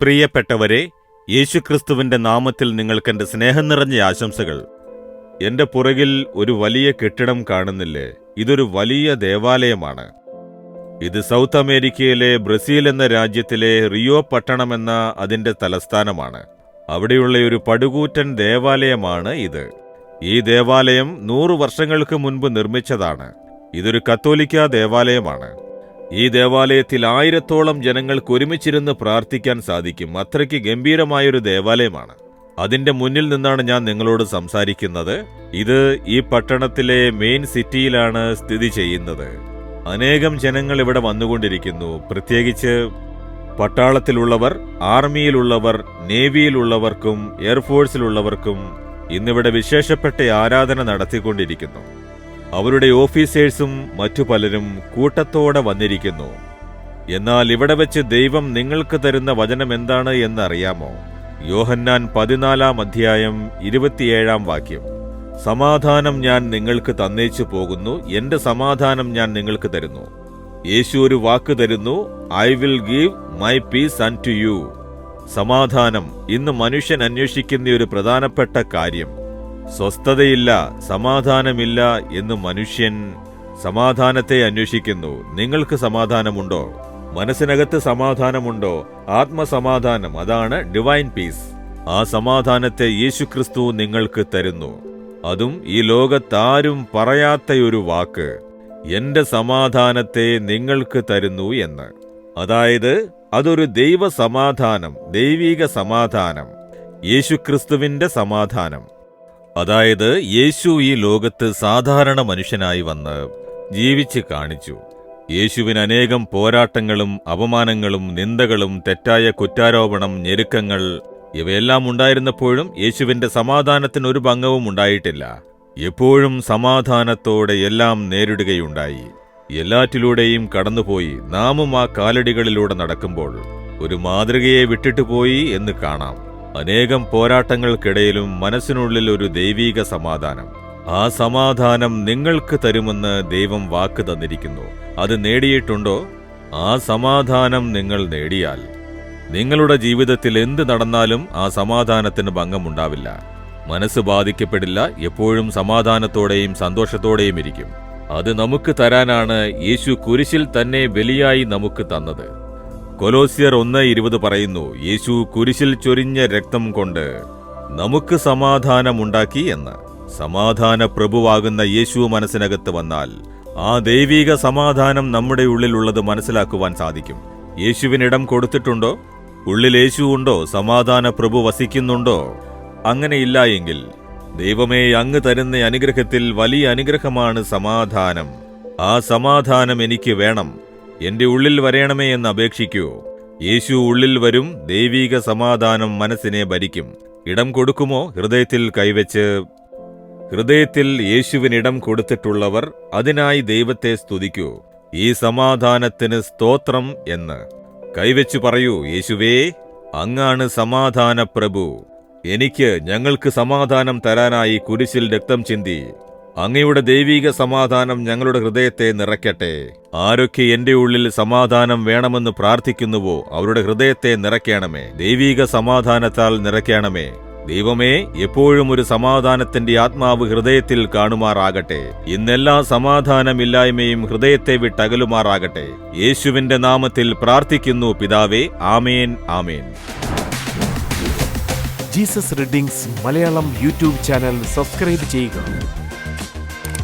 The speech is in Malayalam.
പ്രിയപ്പെട്ടവരെ യേശുക്രിസ്തുവിന്റെ നാമത്തിൽ നിങ്ങൾക്ക് എന്റെ സ്നേഹം നിറഞ്ഞ ആശംസകൾ. എന്റെ പുറകിൽ ഒരു വലിയ കെട്ടിടം കാണുന്നില്ലേ? ഇതൊരു വലിയ ദേവാലയമാണ്. ഇത് സൗത്ത് അമേരിക്കയിലെ ബ്രസീൽ എന്ന രാജ്യത്തിലെ റിയോ പട്ടണം എന്ന അതിന്റെ തലസ്ഥാനമാണ്. അവിടെയുള്ള ഒരു പടുകൂറ്റൻ ദേവാലയമാണ് ഇത്. ഈ ദേവാലയം നൂറു വർഷങ്ങൾക്ക് മുൻപ് നിർമ്മിച്ചതാണ്. ഇതൊരു കത്തോലിക്ക ദേവാലയമാണ്. ഈ ദേവാലയത്തിൽ ആയിരത്തോളം ജനങ്ങൾക്ക് ഒരുമിച്ചിരുന്ന് പ്രാർത്ഥിക്കാൻ സാധിക്കും. അത്രയ്ക്ക് ഗംഭീരമായൊരു ദേവാലയമാണ്. അതിന്റെ മുന്നിൽ നിന്നാണ് ഞാൻ നിങ്ങളോട് സംസാരിക്കുന്നത്. ഇത് ഈ പട്ടണത്തിലെ മെയിൻ സിറ്റിയിലാണ് സ്ഥിതി ചെയ്യുന്നത്. അനേകം ജനങ്ങൾ ഇവിടെ വന്നുകൊണ്ടിരിക്കുന്നു. പ്രത്യേകിച്ച് പട്ടാളത്തിലുള്ളവർ ആർമിയിലുള്ളവർ നേവിയിലുള്ളവർക്കും എയർഫോഴ്സിലുള്ളവർക്കും ഇന്നിവിടെ വിശേഷപ്പെട്ട ആരാധന നടത്തിക്കൊണ്ടിരിക്കുന്നു. അവരുടെ ഓഫീസേഴ്സും മറ്റു പലരും കൂട്ടത്തോടെ വന്നിരിക്കുന്നു. എന്നാൽ ഇവിടെ വെച്ച് ദൈവം നിങ്ങൾക്ക് തരുന്ന വചനം എന്താണ് എന്നറിയാമോ? യോഹന്നാൻ പതിനാലാം അധ്യായം ഇരുപത്തിയേഴാം വാക്യം. സമാധാനം ഞാൻ നിങ്ങൾക്ക് തന്നേച്ചു പോകുന്നു എന്റെ സമാധാനം ഞാൻ നിങ്ങൾക്ക് തരുന്നു. യേശു ഒരു വാക്ക് തരുന്നു I will give my peace and to you സമാധാനം ഇന്ന് മനുഷ്യൻ അന്വേഷിക്കുന്ന ഒരു പ്രധാനപ്പെട്ട കാര്യം. സ്വസ്ഥതയില്ല സമാധാനമില്ല എന്ന് മനുഷ്യൻ സമാധാനത്തെ അന്വേഷിക്കുന്നു. നിങ്ങൾക്ക് സമാധാനമുണ്ടോ? മനസ്സിനകത്ത് സമാധാനമുണ്ടോ? ആത്മസമാധാനം അതാണ് ഡിവൈൻ പീസ് ആ സമാധാനത്തെ യേശുക്രിസ്തു നിങ്ങൾക്ക് തരുന്നു. അതും ഈ ലോകത്താരും പറയാത്തയൊരു വാക്ക് എന്റെ സമാധാനത്തെ നിങ്ങൾക്ക് തരുന്നു എന്ന്. അതായത് അതൊരു ദൈവ സമാധാനം ദൈവീക സമാധാനം യേശുക്രിസ്തുവിന്റെ സമാധാനം. അതായത് യേശു ഈ ലോകത്ത് സാധാരണ മനുഷ്യനായി വന്ന് ജീവിച്ച് കാണിച്ചു. യേശുവിന് അനേകം പോരാട്ടങ്ങളും അപമാനങ്ങളും നിന്ദകളും തെറ്റായ കുറ്റാരോപണം ഞെരുക്കങ്ങൾ ഇവയെല്ലാം ഉണ്ടായിരുന്നപ്പോഴും യേശുവിന്റെ സമാധാനത്തിന് ഒരു ഭംഗവും ഉണ്ടായിട്ടില്ല. എപ്പോഴും സമാധാനത്തോടെ എല്ലാം നേരിടുകയുണ്ടായി. എല്ലാറ്റിലൂടെയും കടന്നുപോയി. നാമും ആ കാലടികളിലൂടെ നടക്കുമ്പോൾ ഒരു മാതൃകയെ വിട്ടിട്ട് പോയി എന്ന് കാണാം. അനേകം പോരാട്ടങ്ങൾക്കിടയിലും മനസ്സിനുള്ളിൽ ഒരു ദൈവീക സമാധാനം. ആ സമാധാനം നിങ്ങൾക്ക് തരുമെന്ന് ദൈവം വാക്ക് തന്നിരിക്കുന്നു. അത് നേടിയിട്ടുണ്ടോ? ആ സമാധാനം നിങ്ങൾ നേടിയാൽ നിങ്ങളുടെ ജീവിതത്തിൽ എന്ത് നടന്നാലും ആ സമാധാനത്തിന് ഭംഗമുണ്ടാവില്ല. മനസ്സ് ബാധിക്കപ്പെടില്ല എപ്പോഴും സമാധാനത്തോടെയും സന്തോഷത്തോടെയും ഇരിക്കും. അത് നമുക്ക് തരാനാണ് യേശു കുരിശിൽ തന്നെ ബലിയായി നമുക്ക് തന്നത്. കൊലോസിയർ ഒന്ന് ഇരുപത് പറയുന്നു യേശു കുരിശിൽ ചൊരിഞ്ഞ രക്തം കൊണ്ട് നമുക്ക് സമാധാനമുണ്ടാക്കി എന്ന്. സമാധാന പ്രഭുവാകുന്ന യേശു മനസ്സിനകത്ത് വന്നാൽ ആ ദൈവീക സമാധാനം നമ്മുടെ ഉള്ളിലുള്ളത് മനസ്സിലാക്കുവാൻ സാധിക്കും. യേശുവിനിടം കൊടുത്തിട്ടുണ്ടോ? ഉള്ളിൽ യേശു ഉണ്ടോ? സമാധാന പ്രഭു വസിക്കുന്നുണ്ടോ? അങ്ങനെയില്ല എങ്കിൽ ദൈവമേ അങ്ങ് തരുന്ന അനുഗ്രഹത്തിൽ വലിയ അനുഗ്രഹമാണ് സമാധാനം. ആ സമാധാനം എനിക്ക് വേണം. എന്റെ ഉള്ളിൽ വരയണമേ എന്ന് അപേക്ഷിക്കൂ. യേശു ഉള്ളിൽ വരും ദൈവീക സമാധാനം മനസ്സിനെ ഭരിക്കും. ഇടം കൊടുക്കുമോ? ഹൃദയത്തിൽ കൈവച്ച്. ഹൃദയത്തിൽ യേശുവിനിടം കൊടുത്തിട്ടുള്ളവർ അതിനായി ദൈവത്തെ സ്തുതിക്കൂ. ഈ സമാധാനത്തിന് സ്തോത്രം എന്ന്. കൈവച്ചു പറയൂ യേശുവേ അങ്ങാണ് സമാധാന പ്രഭു എനിക്ക് ഞങ്ങൾക്ക് സമാധാനം തരാനായി കുരിശിൽ രക്തം ചിന്തി. അങ്ങയുടെ ദൈവീക സമാധാനം ഞങ്ങളുടെ ഹൃദയത്തെ നിറയ്ക്കട്ടെ. ആരൊക്കെ എന്റെ ഉള്ളിൽ സമാധാനം വേണമെന്ന് പ്രാർത്ഥിക്കുന്നുവോ അവരുടെ ഹൃദയത്തെ നിറയ്ക്കണമേ. ദൈവീക സമാധാനത്താൽ നിറയ്ക്കണമേ. ദൈവമേ എപ്പോഴും ഒരു സമാധാനത്തിന്റെ ആത്മാവ് ഹൃദയത്തിൽ കാണുമാറാകട്ടെ. ഇന്നെല്ലാ സമാധാനമില്ലായ്മയും ഹൃദയത്തെ വിട്ടകലുമാറാകട്ടെ. യേശുവിന്റെ നാമത്തിൽ പ്രാർത്ഥിക്കുന്നു പിതാവേ ആമേൻ ആമേൻ. Jesus readings Malayalam YouTube channel subscribe ചെയ്യുക.